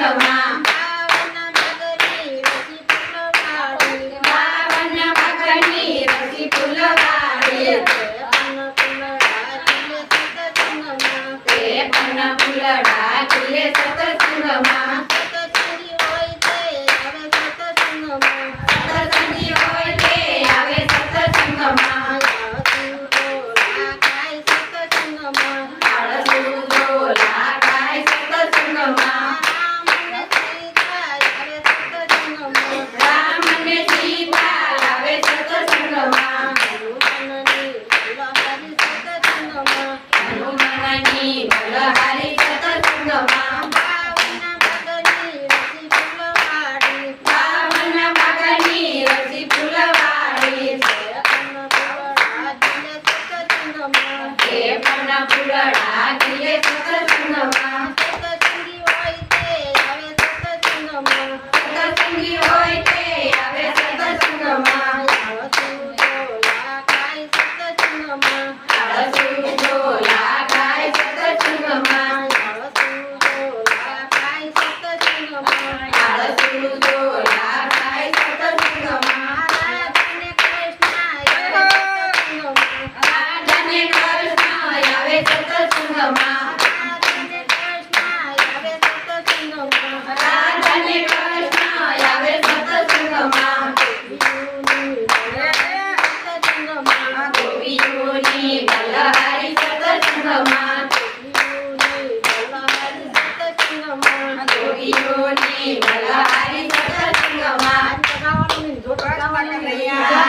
有吗？મારા પુરડા દિયે સકલ સુનવા સકલ સુંગી હોય તે આવે સકલ સુનવા. સકલ સુંગી હોય તે આવે સકલ સુનવા લાવ સુડોલા કાય સકલ સુનવા લાવ સુડોલા કાય સકલ સુનવા લાવ સુડોલા કાય સકલ સુનવા લાવ સુડોલા Yeah.